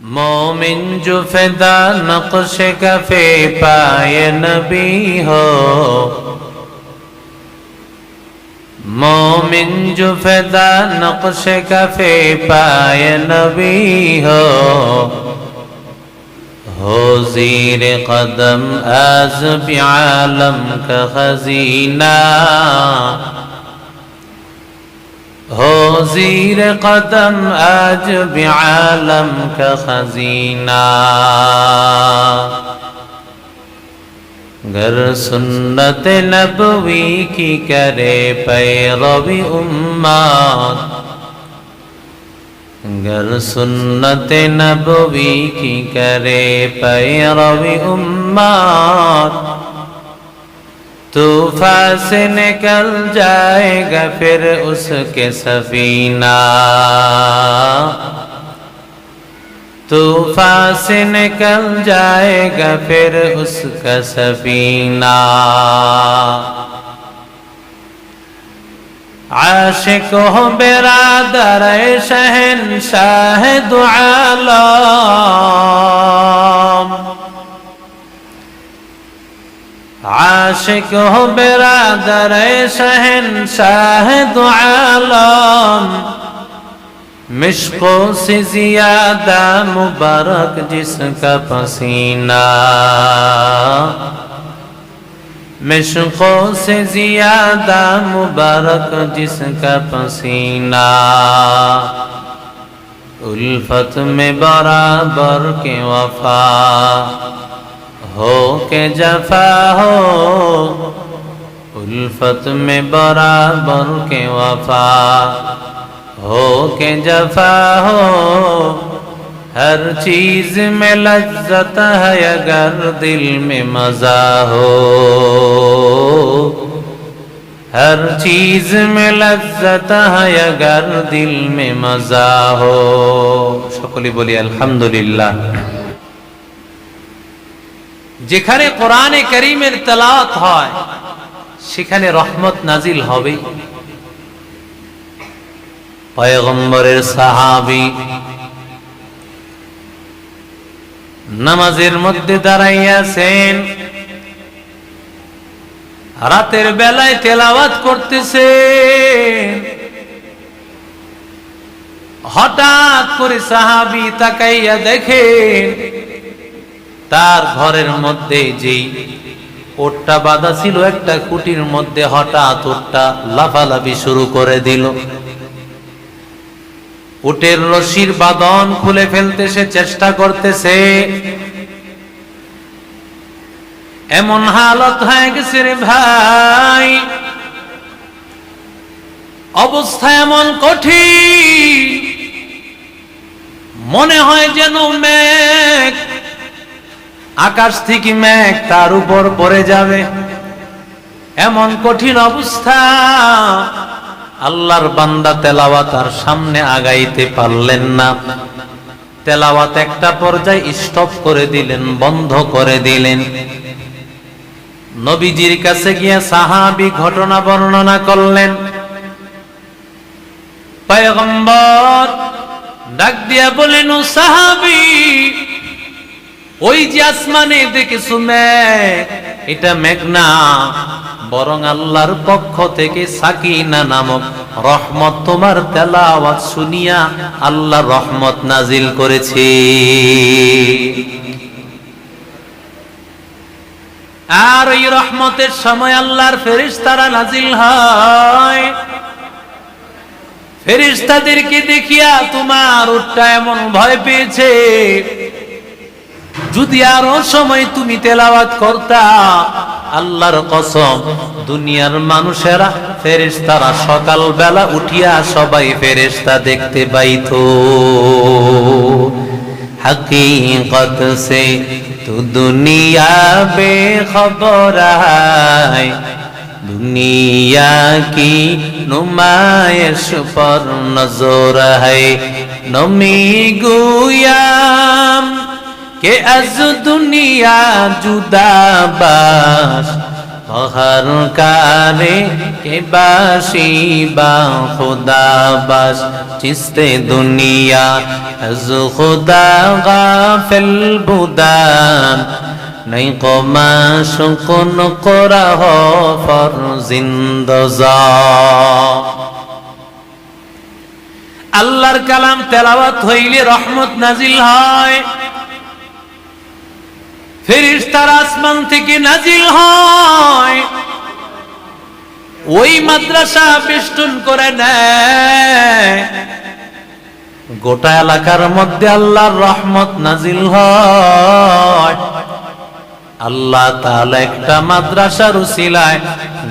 مومن جو فدا نقش کفے پائے نبی ہو مومن جو فدا نقش کفے پائے نبی ہو ہو زیر قدم آز عالم کا خزینہ ہو زیر قدم آج بعالم کا خزینہ گر سنت نبوی کی کرے پیروی امت گر سنت نبوی کی کرے پیروی امت तूफा से निकल जाएगा फिर उसके सफीना। तूफा से निकल जाएगा फिर उसका सफीना। आशिक हो बिरादर शहन शाह दुआलम। عاشق ہو برادر شہن شاہ دو عالم مشقوں سے زیادہ مبارک جس کا پسینہ مشقوں سے زیادہ مبارک جس کا پسینہ الفت میں برابر کے وفا हो के जफा हो, उल्फत में बराबर के वफा। हो के जफा हो, हर चीज़ में लज्जत है अगर दिल में मज़ा हो। हर चीज़ में लज्जत है अगर दिल में मज़ा हो। शकुली बोली अल्हम्दुलिल्लाह যেখানে কোরআনে করিমের তেলাওয়াত হয়, সেখানে রহমত নাজিল হবে। পয়গম্বরের সাহাবি নামাজের মধ্যে দাঁড়াইয়াছেন রাতের বেলায় তেলাওয়াত করতেছে হঠাৎ করে সাহাবি তাকাইয়া দেখেন তার ঘরের মধ্যে যেই ওটটা বাঁধা ছিল, একটা কুটির মধ্যে হঠাৎ ওটটা লাফালাফি শুরু করে দিল। উটের রশির বাদন খুলে ফেলতে সে চেষ্টা করতেছে। এমন হালত হয়ে গেছে রে ভাই। অবস্থা এমন কঠিন। মনে হয় যেন মেঘ আকাশ থেকে মেঘ তার উপর পড়ে যাবে। এমন কঠিন অবস্থা আল্লাহর বান্দা তেলাওয়াত তার সামনে আগাইতে পারলেন না। তেলাওয়াত একটা পর্যায়ে স্টপ করে দিলেন, বন্ধ করে দিলেন। নবীজির কাছে গিয়ে সাহাবি ঘটনা বর্ণনা করলেন। পয়গম্বর ডাক দিয়া বলেন সাহাবি ওই যে আসমানে দেখেছ মেঘ এটা মেঘ না বরং আল্লাহর পক্ষ থেকে সাকিনা নামক রহমত তোমার তেলাওয়াত শুনিয়া আল্লাহ রহমত নাজিল করেছে। আর ওই রহমতের সময় আল্লাহর ফেরিস্তারা নাজিল হয়। ফেরেশতাদেরকে দেখিয়া তোমার উটটা এমন ভয় পেয়েছে যদি আরও সময় তুমি তেলাওয়াত করতা, আল্লাহর কসম, দুনিয়ার মানুষেরা, ফেরেশতারা সকাল বেলা উঠিয়া সবাই ফেরেস্তা দেখতে পাইত। হকীকত সে তু দুনিয়া দুনিয়া কি নুমায়শ পর নজর হে নমি গুয়া কে আজ দুনিয়া জুদাবাস? অহর কারে কে বাসি বা খুদাবাস? চিস্তে দুনিয়া আজ খোদা গাফিল বুদান। নাই কমা শুকন করা হ ফর জিন্দজা আল্লাহর কালাম তেলাওয়াত হইলে রহমত নাজিল হয়। ফেরিস্তার আসমান থেকে নাজিল হয়। ওই মাদ্রাসা বেষ্টন করে নেয়। গোটা এলাকার মধ্যে আল্লাহর রহমত নাজিল হয়। আল্লাহ তাআলা একটা মাদ্রাসার উসিলায়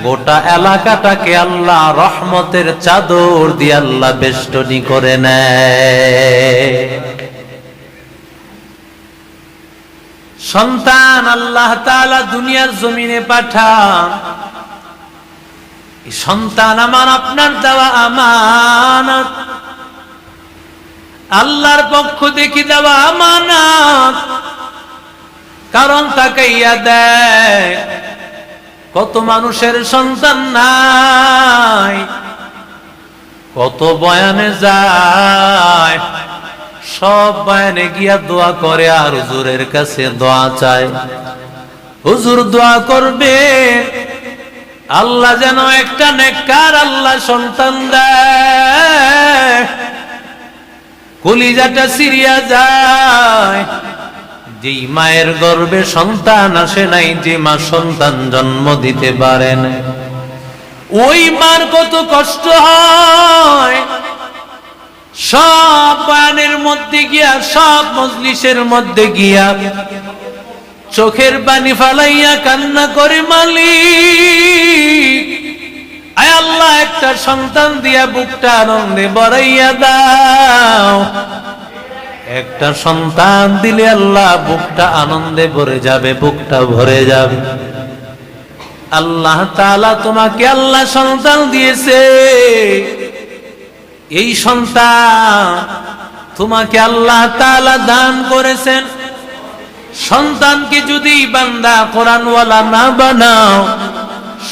গোটা এলাকাটাকে আল্লাহ রহমতের চাদর দিয়ে আল্লাহ বেষ্টনী করে নেয়। সন্তান আল্লাহ তাআলা দুনিয়ার জমিনে পাঠান। সন্তান আমার, আপনার দেওয়া আমানত। আল্লাহর পক্ষ দেখি দেওয়া আমানত। কারণ তাকাইয়া দেয় কত মানুষের সন্তান নাই, কত বয়ানে যায়। সব বয়ানে গিয়া দোয়া করে আর হুজুরের কাছে দোয়া চায়। হুজুর দোয়া করবে, আল্লাহ যেন একটা নেককার আল্লাহ সন্তান দেয়। কলিজাটা সিরিয়া যায়। যেই মায়ের গর্ভে সন্তান আসে নাই, যে মা সন্তান জন্ম দিতে পারেন ওই মার কত কষ্ট হয়। সব বানের মধ্যে গিয়া, সব মজলিসের মধ্যে গিয়া চোখের পানি ফালাইয়া কান্না করে আয় আল্লাহ, একটা সন্তান দিয়া বুকটা আনন্দে বড়াইয়া দাও। একটা সন্তান দিলে আল্লাহ বুকটা আনন্দে ভরে যাবে, বুকটা ভরে যাবে। আল্লাহ তাআলা তোমাকে আল্লাহ সন্তান দিয়েছে। এই সন্তান তোমাকে আল্লাহ তাআলা দান করেছেন। সন্তানকে যদি বান্দা কোরআনওয়ালা না বানাও,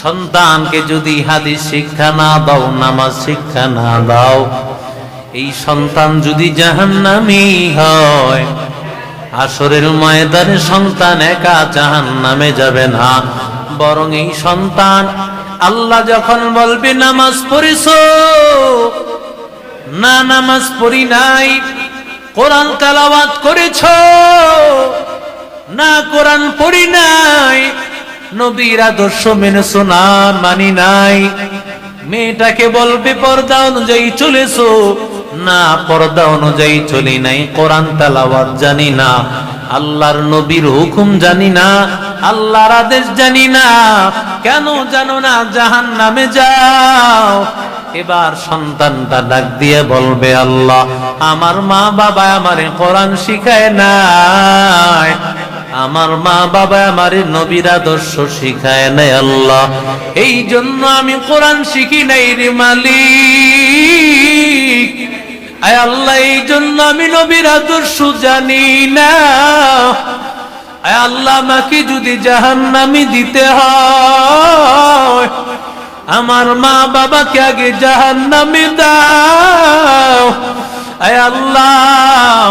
সন্তানকে যদি হাদিস শিক্ষা না দাও, নামাজ শিক্ষা না দাও, এই সন্তান যদি জাহান্নামী হয় আসরের ময়দানে সন্তান একা জাহান্নামে যাবে না। বরং এই সন্তান আল্লাহ যখন বলবে, নামাজ পড়িস না নামাজ পড়ি নাই। কোরআন তালাওয়াত করেছ? না কোরআন পড়ি নাই। নবীর আদর্শ মেনেছো না মানি নাই। মেয়েটাকে বলবে পর্দা অনুযায়ী চলেছো। না, পর্দা অনুযায়ী চলি নাই, কোরআন তালাওয়াত জানি না, আল্লাহর নবীর হুকুম জানি না, আল্লাহর আদেশ জানি না, কেন জানো না জাহান নামে যাও? এবার সন্তানটা ডাক দিয়ে বলবে, আল্লাহ, আমার মা বাবা আমারে কোরআন শিখায় নাই, আমার মা বাবা আমারে নবীর আদর্শ শিখায় নাই, আল্লাহ এই জন্য আমি কোরআন শিখি নাই রে মালিক। আয় আল্লাহ, এই জন্য আমি নবীর আদর্শ জানি না। আয় আল্লাহ, আমাকে যদি জাহান্নামি দিতে হয়, আমার মা বাবাকে আগে জাহান্নামে দাও। আয় আল্লাহ,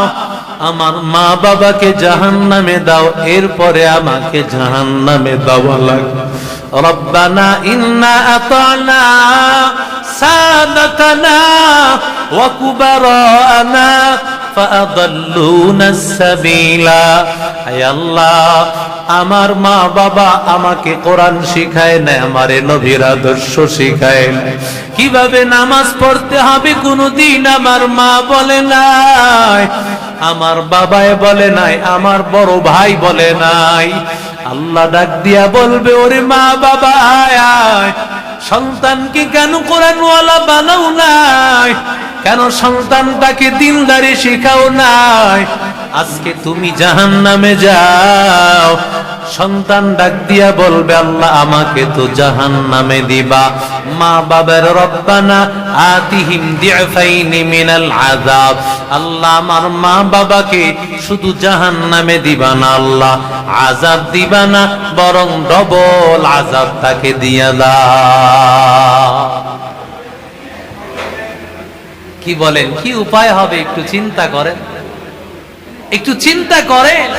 আমার মা বাবাকে জাহান্নামে দাও, এরপরে আমাকে জাহান্নামে দেওয়া লাগে রব্বানা ইন্না আতানা সাদাতানা ওয়া কুবারানা فأضلونا السبيل আয় আল্লাহ আমার মা বাবা আমাকে কোরআন শিখায় না আমারে নবীর আদর্শ শিখায় না কিভাবে নামাজ পড়তে হবে কোনদিন আমার মা বলে নাই আমার বাবায় বলে নাই আমার বড় ভাই বলে নাই আল্লাহ ডাক দিয়া বলবে ওরে মা বাবা আয় আয় সন্তানকে কেন কোরআনওয়ালা বানাও নাই? কেন সন্তানটাকে দিনদারি শেখাও নাই? আজকে তুমি জাহান নামে যাও। সন্তান ডাক দিয়া বলবে, আল্লাহ আমাকে তো জাহান নামে দিবা। মা বাবার রব্বানা আতিহিম দিফাইনি মিনাল আযাব। আল্লাহ আমার মা বাবাকে শুধু জাহান নামে দিবা না, আল্লাহ আজাব দিবা না, বরং ডবল আজাব তাকে দিয়া দা কি বলেন? কি উপায় হবে? একটু চিন্তা করেন। একটু চিন্তা করেন।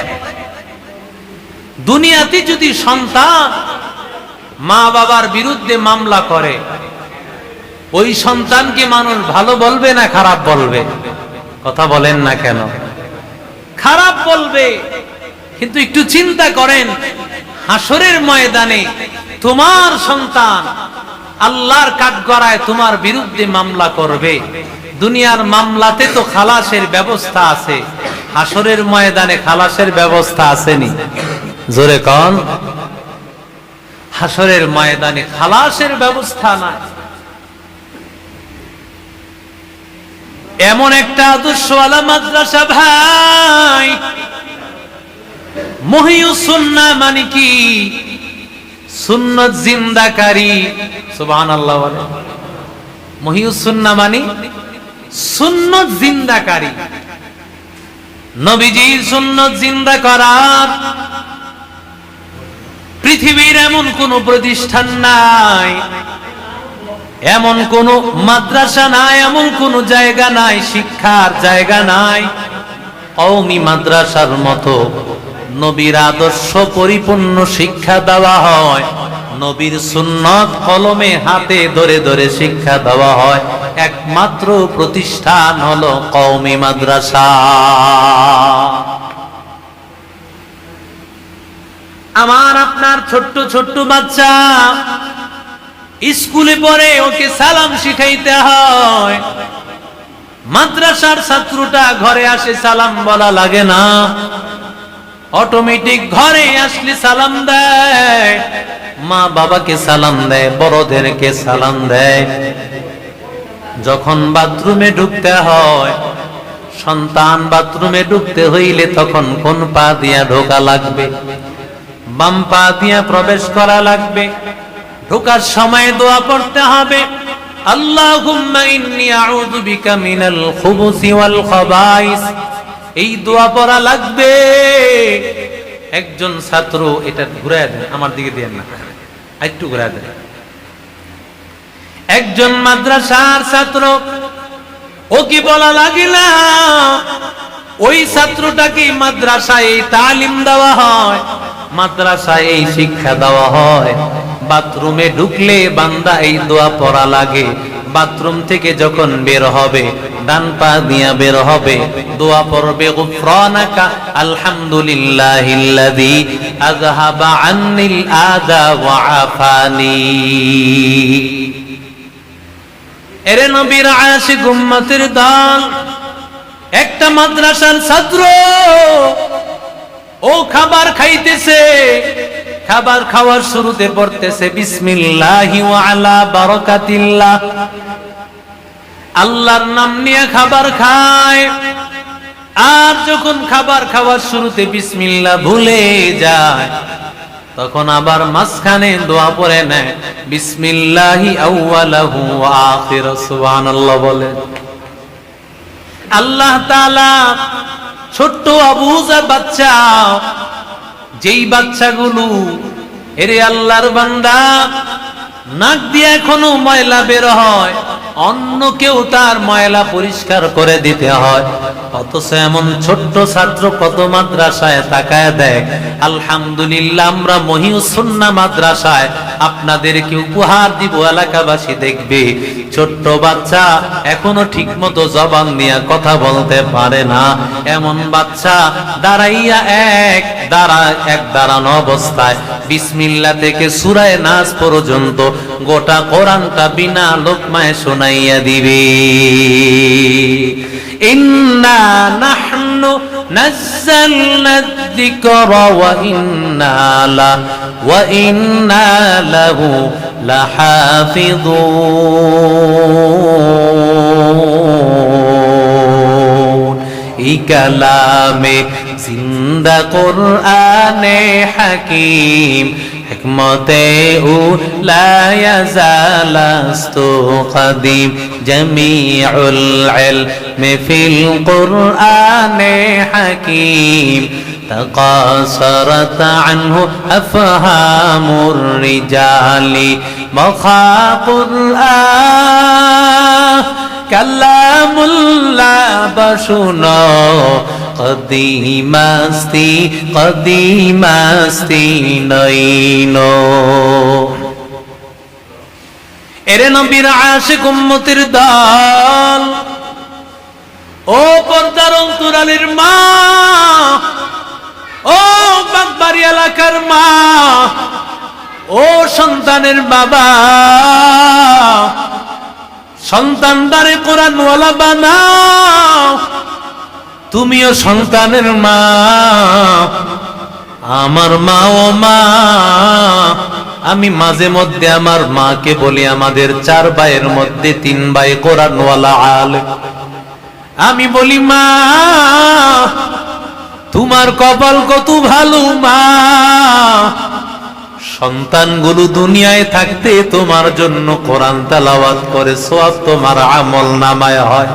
দুনিয়াতে যদি সন্তান মা বাবার বিরুদ্ধে মামলা করে, ওই সন্তানকে মানুষ ভালো বলবে না খারাপ বলবে? কথা বলেন না কেন? খারাপ বলবে, কিন্তু একটু চিন্তা করেন, হাসরের ময়দানে তোমার সন্তান আল্লাহর কাঠগড়ায় তোমার বিরুদ্ধে মামলা করবে। দুনিয়ার মামলাতে তো খালাসের ব্যবস্থা আছে। হাসরের ময়দানে খালাসের ব্যবস্থা আসেনি। জোরে কন। হাসরের ময়দানে খালাসের ব্যবস্থা নাই। এমন একটা আদর্শওয়ালা মাদ্রাসা ভাই, মহিউসুন্না মানে কি? সুন্নত জিন্দাকারী, সুবহানাল্লাহ বলে। মহিউসুন্না মানে সুন্নত জিন্দাকারী। নবীজির সুন্নত জিন্দা করার। পৃথিবীর এমন কোন প্রতিষ্ঠান নাই, এমন কোন মাদ্রাসা নাই, এমন কোন জায়গা নাই, শিক্ষার জায়গা নাই। কওমি মাদ্রাসার মতো নবীর আদর্শ পরিপূর্ণ শিক্ষা দেওয়া হয়, নবীর সুন্নত কলমে হাতে ধরে ধরে শিক্ষা দেওয়া হয়। একমাত্র প্রতিষ্ঠান হলো কওমি মাদ্রাসা। আমার আপনার ছোট্ট ছোট্ট বাচ্চা, স্কুলে পড়ে ওকে সালাম শিখাইতে হয়। মাদ্রাসার ছাত্রটা ঘরে আসে সালাম বলা লাগে না। অটোমেটিক ঘরে আসলে সালাম দেয়। মা বাবাকে সালাম দেয়, বড়দেরকে সালাম দেয়। যখন বাথরুমে ঢুকতে হয়, সন্তান বাথরুমে ঢুকতে হইলে তখন কোন পা দিয়া ঢোকা লাগবে? বাম পা দিয়া প্রবেশ করা লাগবে। ঢোকার সময় দোয়া পড়তে হবে। এই দোয়া পড়া লাগবে। একজন ছাত্র এটা দেন, আমার দিকে দেন না। একটু ঘুরায় দেন। একজন মাদ্রাসার ছাত্র, ও কি বলা লাগিল ওই ছাত্রটাকে মাদ্রাসায় তালিম দেওয়া হয়, মাদ্রাসায় এই শিক্ষা দেওয়া হয়। বাথরুমে ঢুকলে বান্দা এই দোয়া পড়া লাগে। বাথরুম থেকে যখন বের হবে, ডান পা দিয়া বের হবে, দোয়া পড়বে, গুফরানাকা আলহামদুলিল্লাহিল্লাযী আযহাবা আন্নিল আযা ওয়া আফানি। এরে নবীর আশিক উম্মতের দল একটা মাদ্রাসার ছাত্র ও খাবার খাইতেছে, খাবার খাওয়ার শুরুতে পড়তেছে, বিসমিল্লাহি ওয়া আলা বারাকাতিল্লাহ। আল্লাহর নাম নিয়ে খাবার খায়। আর যখন খাবার খাওয়ার শুরুতে বিসমিল্লাহ ভুলে যায় তখন আবার মাঝখানে দোয়া পড়ে নেয়, বিসমিল্লাহি আউয়ালাহু ওয়া আখির সুবহানাল্লাহ বলে। আল্লাহ তাআলা ছোট্ট আবুজা বাচ্চা, যেই বাচ্চাগুলো, এরে আল্লাহর বান্দা, নাক দিয়ে এখনও ময়লা বের হয় অন্য কেউ তার ময়লা পরিষ্কার করে দিতে হয়। অথচ এমন ছোট্ট ছাত্র কত মাদ্রাসায় তাকায় দেয়, আলহামদুলিল্লাহ, আমরা মহিউসুন্না মাদ্রাসায়, আপনাদেরকে উপহার দিব, এলাকাবাসী দেখবে। ছোট্ট বাচ্চা এখনও ঠিক মতো জবান নিয়ে কথা বলতে পারে না। এমন বাচ্চা দাঁড়াইয়া এক দাঁড়া, এক দাঁড়ানো অবস্থায়, বিসমিল্লা থেকে সুরায় নাচ পর্যন্ত গোটা কোরআনটা বিনা লোকমায় শোনাইয়া দিবে ইন্না নাহনু নাযালনা যিকরা ওয়া ইন্না লা ওয়া ইন্না লাহু লাহাফিযুন এই কালামে জিন্দা حكمتي لا يزال استقدم جميع العلم في القرآن حكيم تقاصرت عنه أفهام الرجال مخا قرآن كلام الله بشنو কদিমাস্তি কদিমাস্তি নইন এরে নবীর আশিক উম্মতির দল, ও পর্দার অন্তরালের মা, ও বাগবাড়ি এলাকার মা, ও সন্তানের বাবা সন্তান দ্বারে কোরআন বানা তুমিও সন্তানের মা, আমার মা ও মা। আমি মাঝে মধ্যে আমার মাকে বলি, আমাদের চার ভাইয়ের মধ্যে তিন ভাই কোরআনওয়ালা আল। আমি বলি, মা, তোমার কপাল কত ভালো, মা। সন্তানগুলো দুনিয়ায় থাকতে তোমার জন্য কোরআন তালাওয়াত করে সব তোমার আমল নামায় হয়।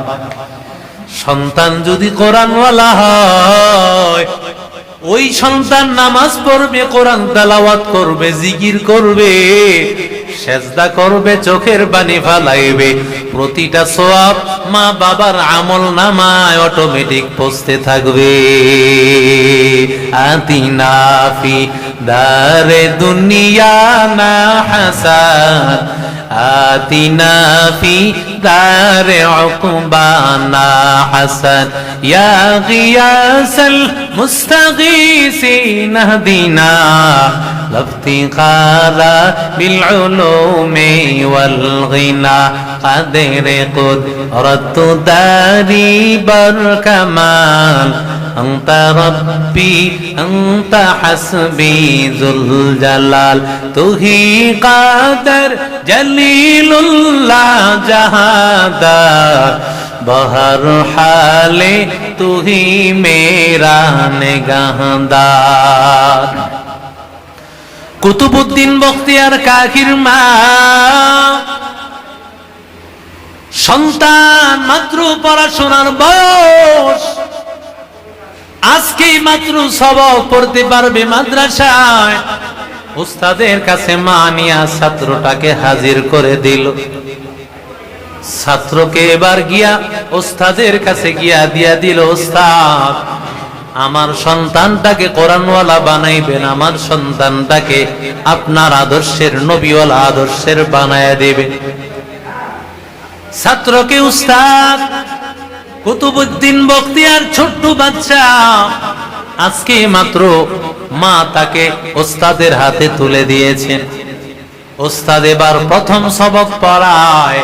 সন্তান যদি কোরআনওয়ালা হয়, ওই সন্তান নামাজ পড়বে, কোরআন তালাওয়াত করবে, জিকির করবে, সেজদা করবে, চোখের বানি ফালাইবে, প্রতিটা সোয়াব মা বাবার আমল নামায় অটোমেটিক পৌঁছতে থাকবে। আতিনাফি দারে দুনিয়া না হাসান, আতিনাফি دار عقبانا حسن يا غياس المستغيثين اهدنا لافتقار بالعلوم والغنى قدر قدرة داري بركمال أنت ربي أنت حسبي ذو الجلال تهي قادر جليل الله جهادار بہر حالے تو ہی میرا نگہدار কুতুবুদ্দিন বখতিয়ার কাকির মা সন্তান মাত্র পড়াশোনার বয়স আজকেই মাত্র সবক পড়তে পারবে মাদ্রাসায়? উস্তাদের কাছে মানিয়া ছাত্রটাকে হাজির করে দিল। ছাত্রকে এবার গিয়া ওস্তাদের কাছে গিয়া দিয়া দিল ওস্তাদ আমার সন্তানটাকে কোরআনওয়ালা বানাইবেন, আমার সন্তানটাকে আপনার আদর্শের, নবীওয়ালা আদর্শের বানায় দেবেন। ছাত্রকে, উস্তাদ কুতুবুদ্দিন বখতিয়ার ছোট্ট বাচ্চা। আজকে মাত্র মা তাকে ওস্তাদের হাতে তুলে দিয়েছেন। ওস্তাদ এবার প্রথম সবক পড়ায়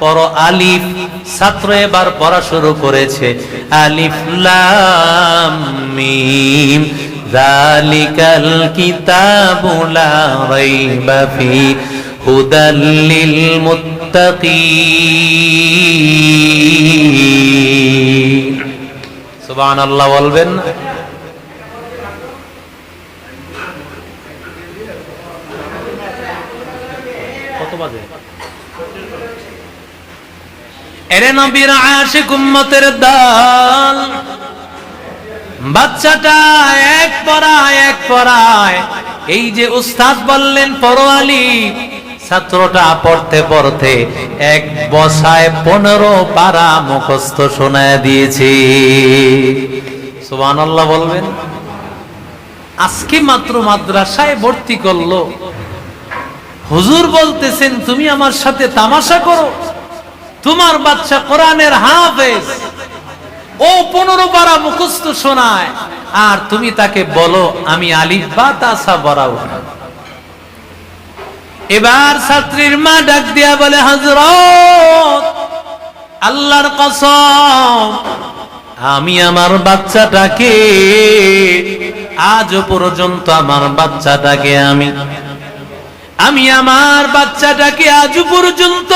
পর আলিফ, ছাত্র এবার পড়া শুরু করেছে। আলিফ লাম মিম, যালিকাল রাইবা ফি, হুদাল লিল সুবহানাল্লাহ বলবেন। না কত বাজে? এরে নবীর দল। বাচ্চাটা এক পড়ায় এক পড়ায়। এই যে উস্তাদ বললেন, পরোয়ালি। ছাত্রটা পড়তে পড়তে এক বসায় পনেরো পারা মুখস্থ শোনায় দিয়েছে। সুবহানাল্লাহ বলবেন? আজকে মাত্র মাদ্রাসায় ভর্তি করল। হুজুর বলতেছেন, তুমি আমার সাথে তামাশা করো। তোমার বাচ্চা কোরআনের হাফেজ। ও পনেরো পারা মুখস্থ শোনায়। আর তুমি তাকে বলো, আমি আলিফ বা তাসা বরাও এবার ছাত্রীর মা ডাক দিয়া বলে হজরত আল্লাহর কসম, আমি আমার বাচ্চাটাকে আজ পর্যন্ত আমার বাচ্চাটাকে আমি আমি আমার বাচ্চাটাকে আজ পর্যন্ত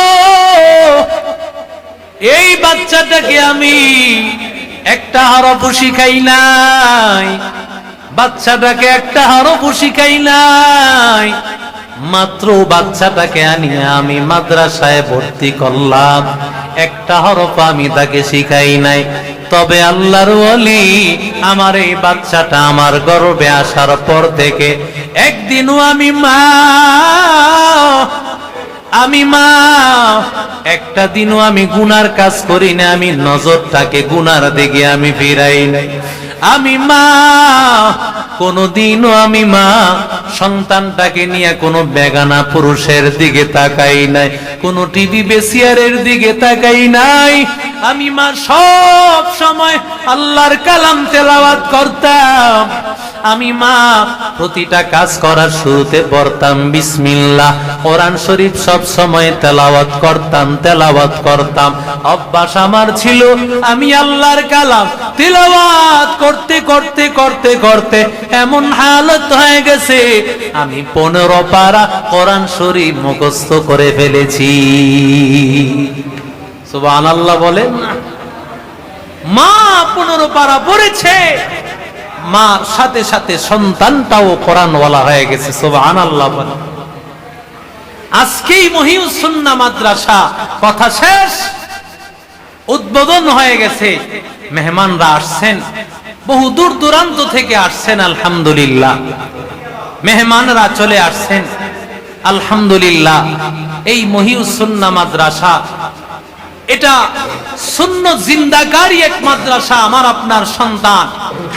এই বাচ্চাটাকে আমি একটা হরফ শিখাই নাই, বাচ্চাটাকে একটা হরফ শিখাই নাই মাত্র বাচ্চাটাকে আনিয়ে আমি মাদ্রাসায় ভর্তি করলাম। একটা হরফ আমি তাকে শিখাই নাই। তবে আল্লাহর ওলি আমার এই বাচ্চাটা আমার গর্বে আসার পর থেকে একদিনও আমি মা আমি মা, একটা দিনও আমি গুনার কাজ করি না আমি নজরটাকে গুনার দিকে আমি ফিরাই নাই। আমি মা, কোনদিনও আমি মা। সন্তানটাকে নিয়ে কোনো বেগানা পুরুষের দিকে তাকাই নাই, কোনো টিভি বেসিয়ারের দিকে তাকাই নাই। আমি মা, সব সময় আল্লাহর কালাম তেলাওয়াত করতাম। আমি মা, প্রতিটা কাজ করার শুরুতে পড়তাম বিসমিল্লাহ। কোরআন শরীফ সব সময় তেলাওয়াত করতাম তেলাওয়াত করতাম। অভ্যাস আমার ছিল, আমি আল্লাহর কালাম। তেলাওয়াত করতে করতে করতে করতে এমন হালত হয়ে গেছে, আমি পনেরো পারা কোরআন শরীফ মুখস্থ করে ফেলেছি। সুবহানাল্লাহ বলেন না। মা পনেরো পারা পড়েছে মার সাথে সাথে সন্তানটাও কোরআনওয়ালা হয়ে গেছে সোবান আল্লাহ বলে আজকেই মহিউসুন্না মাদ্রাসা। কথা শেষ? উদ্বোধন হয়ে গেছে। মেহমানরা আসছেন। বহু দূর দূরান্ত থেকে আসছেন, আলহামদুলিল্লাহ। মেহমানরা চলে আসছেন। আলহামদুলিল্লাহ। এই মহিউসুন্না মাদ্রাসা, এটা শূন্য জিন্দাকারী এক মাদ্রাসা, আমার আপনার সন্তান।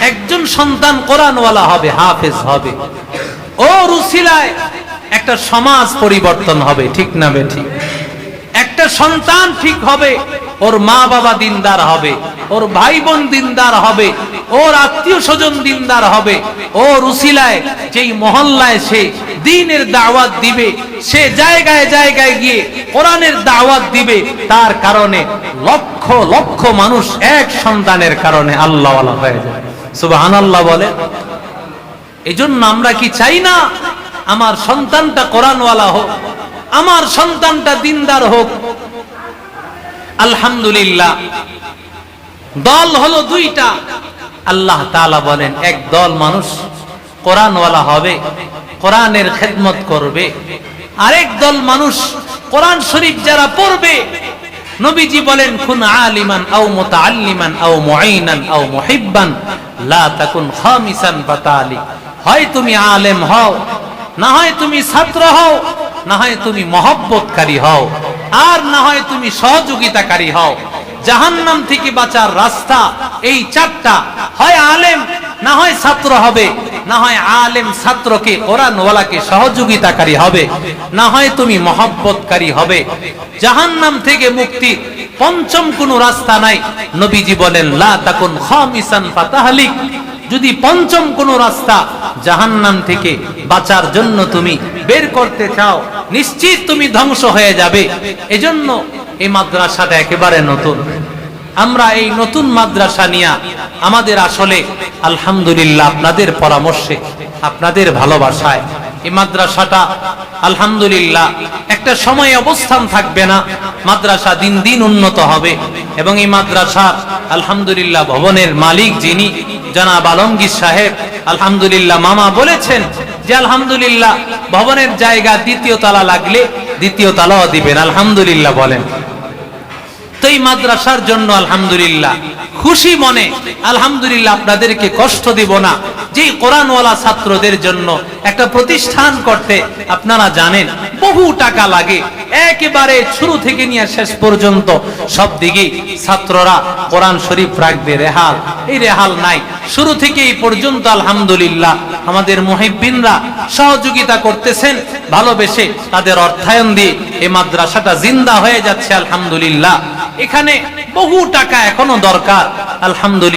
একজন সন্তান কোরআনওয়ালা হবে, হাফেজ হবে। ও রুসিলায় একটা সমাজ পরিবর্তন হবে, ঠিক না ঠিক একটা সন্তান ঠিক হবে, ওর মা বাবা দিনদার হবে, ওর ভাই বোন দিনদার হবে, ওর আত্মীয় স্বজন দিনদার হবে ও রুসিলায় যেই মহল্লায় সে দিনের দাওয়াত দিবে, সে জায়গায় জায়গায় গিয়ে কোরআনের দাওয়াত দিবে, তার কারণে লক্ষ লক্ষ মানুষ এক সন্তানের কারণে আল্লাহ হয়ে যায়। সুবাহান আল্লাহ বলে এই জন্য আমরা কি চাই না আমার সন্তানটা কোরআনওয়ালা হোক, আমার সন্তানটা দিনদার হোক। আলহামদুলিল্লাহ, দল হলো দুইটা। আল্লাহ তাআলা বলেন, এক দল মানুষ কোরআনওয়ালা হবে, কোরআনের খেদমত করবে। আরেক দল মানুষ কোরআন শরীফ যারা পড়বে, নবীজি বলেন খুন আলিমান আও মুতাআল্লিমান আও মুঈনান আও মুহিব্বান, লা তাকুন খামিসান ফাতালি হয় তুমি আলেম হও না হয় তুমি ছাত্র হও, না হয় তুমি মহব্বতকারী হও, আর না হয় তুমি সহযোগিতাকারী হও। জাহান্নাম থেকে বাঁচার রাস্তা এই চারটা। হয় আলেম, না হয় ছাত্র হবে, না হয় আলেম ছাত্রকে কোরআনওয়ালাকে সহযোগিতাকারী হবে, না হয় তুমি মহব্বতকারী হবে। জাহান্নাম থেকে মুক্তি পঞ্চম কোন রাস্তা নাই। নবীজি বলেন, লা তাকুন খামিসান ফাতাহলিক। যদি পঞ্চম কোন রাস্তা জাহান্নাম থেকে বাঁচার জন্য তুমি বের করতে চাও, নিশ্চিত তুমি ধ্বংস হয়ে যাবে। এজন্য এই মাদ্রাসাটা একেবারে নতুন। আমরা এই নতুন মাদ্রাসা নিয়ে আমাদের আসলে আলহামদুলিল্লাহ আপনাদের পরামর্শে, আপনাদের ভালোবাসায় এই মাদ্রাসাটা আলহামদুলিল্লাহ একটা সময় অবস্থান থাকবে না, মাদ্রাসা দিন দিন উন্নত হবে এবং এই মাদ্রাসা আলহামদুলিল্লাহ ভবনের মালিক যিনি জনাব আলমগীর সাহেব, আলহামদুলিল্লাহ মামা বলেছেন যে আলহামদুলিল্লাহ ভবনের জায়গা দ্বিতীয় তালা লাগলে দ্বিতীয় তালাও দিবেন, আলহামদুলিল্লাহ বলেন। তো এই মাদ্রাসার জন্য আলহামদুলিল্লাহ খুশি মনে আলহামদুলিল্লাহ আপনাদেরকে কষ্ট দিব না। যে কোরআনওয়ালা ছাত্রদের জন্য একটা প্রতিষ্ঠান করতে আপনারা জানেন, বহু টাকা লাগে। একেবারে শুরু থেকে নিয়ে শেষ পর্যন্ত সব দিকেই ছাত্ররা কোরআন শরীফ রাখবে, রেহাল। এই রেহাল নাই। শুরু থেকে এই পর্যন্ত আলহামদুলিল্লাহ আমাদের মহিবিনরা সহযোগিতা করতেছেন, ভালোবেসে তাদের অর্থায়ন দিয়ে এই মাদ্রাসাটা জিন্দা হয়ে যাচ্ছে, আলহামদুলিল্লাহ। এখানে বহু টাকা এখনও দরকার, আলহামদুলিল্লাহ।